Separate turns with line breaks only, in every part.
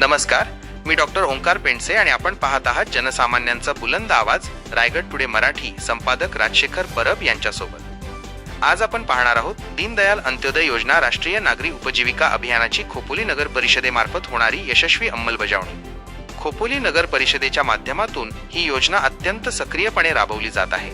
नमस्कार मी डॉक्टर ओंकार पेंडसे आणि आपण पाहत आहात जनसामान्यांचा बुलंद आवाज रायगड टुडे मराठी संपादक राजशेखर परब यांच्यासोबत. आज आपण पाहणार आहोत दीनदयाल अंत्योदय योजना राष्ट्रीय नागरी उपजीविका अभियानाची खोपोली नगर परिषदेमार्फत होणारी यशस्वी अंमलबजावणी. खोपोली नगर परिषदेच्या माध्यमातून ही योजना अत्यंत सक्रियपणे राबवली जात आहे.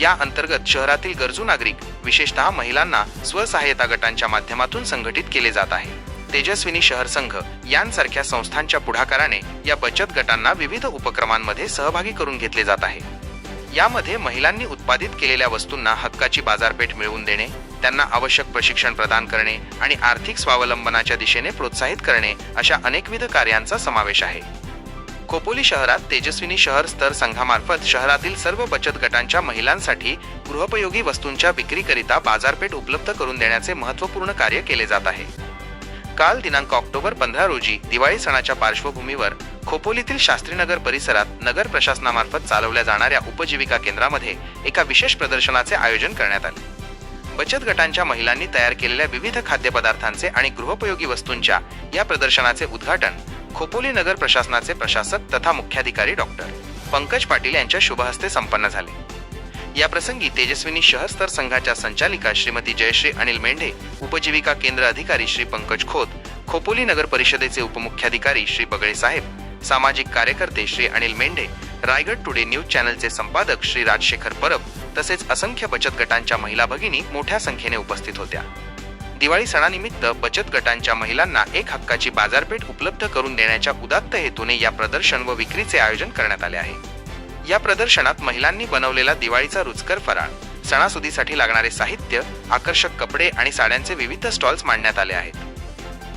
या अंतर्गत शहरातील गरजू नागरिक विशेषतः महिलांना स्वसहाय्यता गटांच्या माध्यमातून संघटित केले जात आहे. तेजस्विनी शहर संघ यांसारख्या संस्थांच्या पुढाकाराने या बचत गटांना विविध उपक्रमांमध्ये सहभागी करून घेतले जात आहे. यामध्ये महिलांनी उत्पादित केलेल्या वस्तूंना हक्काची बाजारपेठ मिळवून देणे त्यांना आवश्यक प्रशिक्षण प्रदान करणे आणि आर्थिक स्वावलंबनाच्या दिशेने प्रोत्साहित करणे अशा अनेकविध कार्यांचा समावेश आहे. खोपोली शहरात तेजस्विनी शहर स्तर संघामार्फत शहरातील सर्व बचत गटांच्या महिलांसाठी गृहोपयोगी वस्तूंच्या विक्रीकरिता बाजारपेठ उपलब्ध करून देण्याचे महत्त्वपूर्ण कार्य केले जात आहे. काल दिनांक ऑक्टोबर पंधरा रोजी दिवाळी सणाच्या पार्श्वभूमीवर खोपोलीतील शास्त्रीनगर परिसरात नगर प्रशासनामार्फत चालवल्या जाणाऱ्या उपजीविका केंद्रामध्ये एका विशेष प्रदर्शनाचे आयोजन करण्यात आले. बचत गटांच्या महिलांनी तयार केलेल्या विविध खाद्यपदार्थांचे आणि गृहोपयोगी वस्तूंच्या या प्रदर्शनाचे उद्घाटन खोपोली नगर प्रशासनाचे प्रशासक तथा मुख्याधिकारी डॉक्टर पंकज पाटील यांच्या शुभहस्ते संपन्न झाले. याप्रसंगी तेजस्विनी शहर स्तर संघाच्या संचालिका श्रीमती जयश्री अनिल मेंढे उपजीविका केंद्र अधिकारी श्री पंकज खोत खोपोली नगर परिषदेचे उपमुख्याधिकारी श्री बगळे साहेब सामाजिक कार्यकर्ते श्री अनिल मेंढे रायगड टुडे न्यूज चॅनलचे संपादक श्री राजशेखर परब तसेच असंख्य बचत गटांच्या महिला भगिनी मोठ्या संख्येने उपस्थित होत्या. दिवाळी सणानिमित्त बचत गटांच्या महिलांना एक हक्काची बाजारपेठ उपलब्ध करून देण्याच्या उदात्त हेतूने या प्रदर्शन व विक्रीचे आयोजन करण्यात आले आहे. या प्रदर्शनात महिलांनी बनवलेला दिवाळीचा रुचकर फराळ सणासुदीसाठी लागणारे साहित्य आकर्षक कपडे आणि साड्यांचे विविध स्टॉल्स मांडण्यात आले आहेत.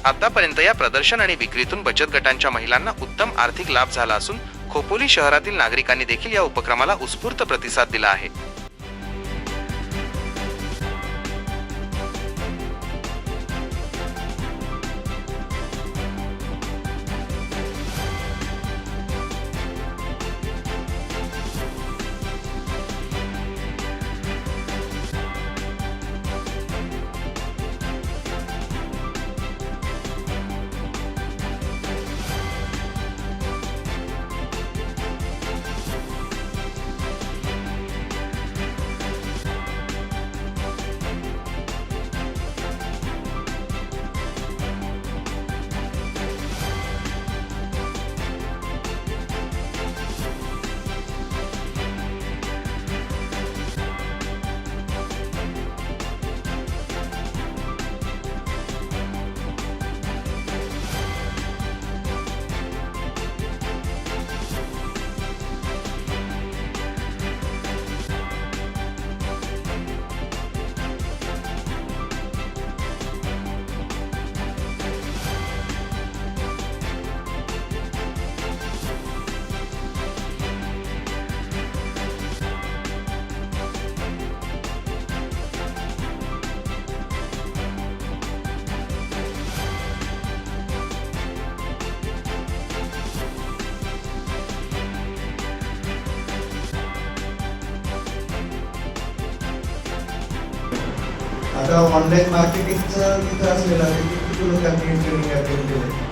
आतापर्यंत या प्रदर्शन आणि विक्रीतून बचत गटांच्या महिलांना उत्तम आर्थिक लाभ झाला असून खोपोली शहरातील नागरिकांनी देखील या उपक्रमाला उत्स्फूर्त प्रतिसाद दिला आहे.
आता ऑनलाईन मार्केटिंगचं तिथं असलेलं आहे की किती लोकांनी ट्रेनिंग अटेंड केलं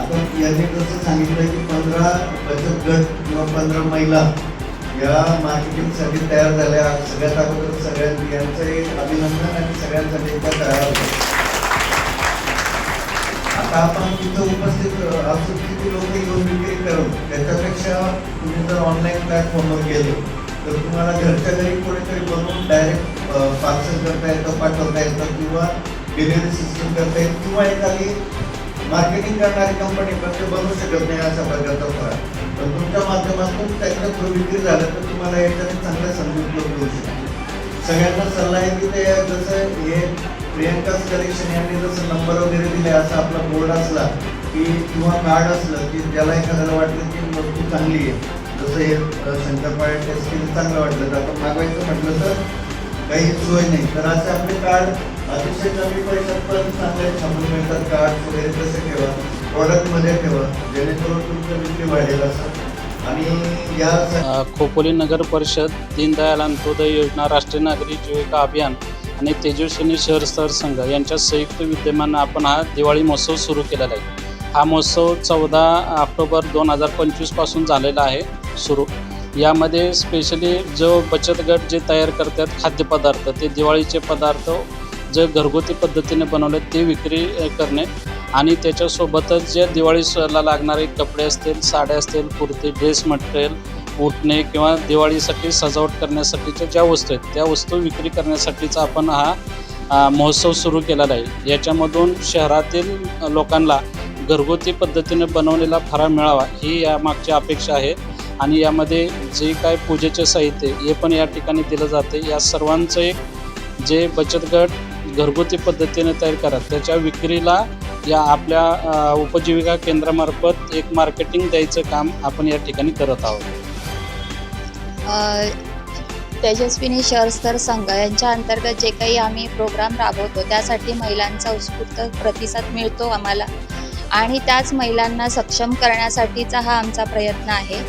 आता यांनी कसं सांगितलं की पंधरा बचत गट किंवा पंधरा महिला या मार्केटिंगसाठी तयार झाल्या. सगळ्यात अगोदर सगळ्यांनी एक अभिनंदन आणि सगळ्यांसाठी एकदा तयार आता आपण तिथं उपस्थित असू किती लोक येऊन विक्री करू त्याच्यापेक्षा तुम्ही जर ऑनलाईन प्लॅटफॉर्मवर गेले. तर तुम्हाला घरच्या घरी कोणीतरी बनवून डायरेक्ट पार्सल करता येतं पाठवता येतं किंवा डिलिव्हरी सिस्टम करता येईल किंवा एखादी मार्केटिंग करणारी कंपनी पण ते बनवू शकत नाही अशा प्रकारचा फरक पण तुमच्या माध्यमातून त्यांच्या थ्रू विक्री झालं तर तुम्हाला याच्याने चांगल्या संधी उपलब्ध होऊ शकते. सगळ्यांना सल्ला आहे की ते जसं हे प्रियंकाच कलेक्शन यांनी जसं नंबर वगैरे दिले असा आपला बोर्ड असला की किंवा कार्ड असलं की ज्याला एखाद्याला वाटलं की वस्तू चांगली आहे. जसं हे अ, शंकरपाळे टेस्ट केलं चांगलं वाटलं तर आपण मागवायचं म्हटलं तर काही सोय नाही. तर असे आपले कार्ड अतिशय कमी पैशात पण चांगले छापून मिळतात. कार्ड वगैरे तसे ठेवा. प्रॉडक्टमध्ये ठेवा. जेणेकरून तुमचं विक्री वाढेल असं. आणि या
खोपोली नगर परिषद दीनदयाल अंत्योदय योजना राष्ट्रीय नागरी जीविका अभियान आणि तेजस्विनी शहर स्तर संघ यांच्या संयुक्त विद्यमानं आपण हा दिवाळी महोत्सव सुरू केलेला आहे. हा महोत्सव चौदा ऑक्टोबर दोन हजार पंचवीसपासून झालेला आहे. सुरू. यामध्ये स्पेशली जो बचत गट जे तयार करतात खाद्यपदार्थ ते दिवाळीचे पदार्थ जे घरगुती पद्धतीने बनवले ते विक्री करणे. आणि त्याच्यासोबतच जे दिवाळीला लागणारे कपडे असतील साड्या असतील कुर्ती ड्रेस मटेरियल उठणे किंवा दिवाळीसाठी सजावट करण्यासाठीच्या ज्या वस्तू आहेत त्या वस्तू विक्री करण्यासाठीचा आपण हा महोत्सव सुरू केलेला आहे. याच्यामधून शहरातील लोकांना घरगुती पद्धतीने बनवलेला फराळ मिळावा ही यामागची अपेक्षा आहे. आणि यामध्ये जे काय पूजेचे साहित्य हे पण या ठिकाणी दिलं जाते. या सर्वांचं एक जे बचत गट घरगुती पद्धतीने तयार करा त्याच्या विक्रीला या आपल्या उपजीविका केंद्रामार्फत एक मार्केटिंग द्यायचं काम आपण या ठिकाणी करत आहोत.
तेजस्विनी शहर स्तर संघ यांच्या अंतर्गत जे काही आम्ही प्रोग्राम राबवतो त्यासाठी महिलांचा उत्स्फूर्त प्रतिसाद मिळतो आम्हाला. आणि त्याच महिलांना सक्षम करण्यासाठीचा हा आमचा प्रयत्न आहे.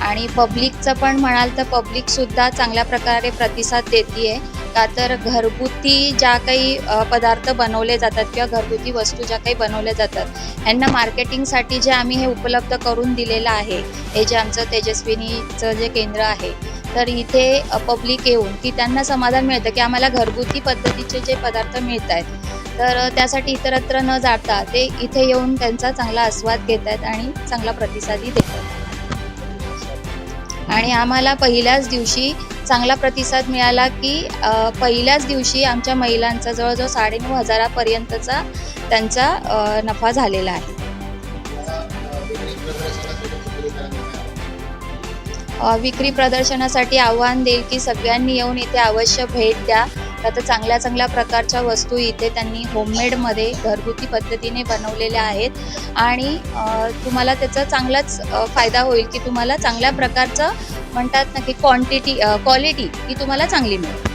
आणि पब्लिकचं पण म्हणाल तर पब्लिकसुद्धा चांगल्या प्रकारे प्रतिसाद देते आहे का तर घरगुती ज्या काही पदार्थ बनवले जातात किंवा घरगुती वस्तू ज्या काही बनवल्या जातात यांना मार्केटिंगसाठी जे आम्ही हे उपलब्ध करून दिलेलं आहे हे जे आमचं तेजस्विनीचं जे केंद्र आहे तर इथे पब्लिक येऊन की त्यांना समाधान मिळतं की आम्हाला घरगुती पद्धतीचे जे पदार्थ मिळत आहेत तर त्यासाठी इतरत्र न जाता ते इथे येऊन त्यांचा चांगला आस्वाद घेत आहेत आणि चांगला प्रतिसादही देत आहेत आणि आम्हाला पहिल्याच दिवशी चांगला प्रतिसाद मिळाला की पहिल्याच दिवशी आमच्या महिलांचा जवळजवळ साडेनऊ हजारापर्यंतचा त्यांचा नफा झालेला आहे. विक्री प्रदर्शनासाठी आव्हान देईल की सगळ्यांनी येऊन इथे अवश्य भेट द्या. आता चांगल्या चांगल्या प्रकारच्या वस्तू इथे त्यांनी होममेडमध्ये घरगुती पद्धतीने बनवलेल्या आहेत. आणि तुम्हाला त्याचा चांगलाच फायदा होईल की तुम्हाला चांगल्या प्रकारचं म्हणतात ना की क्वांटिटी क्वालिटी ही तुम्हाला चांगली मिळेल.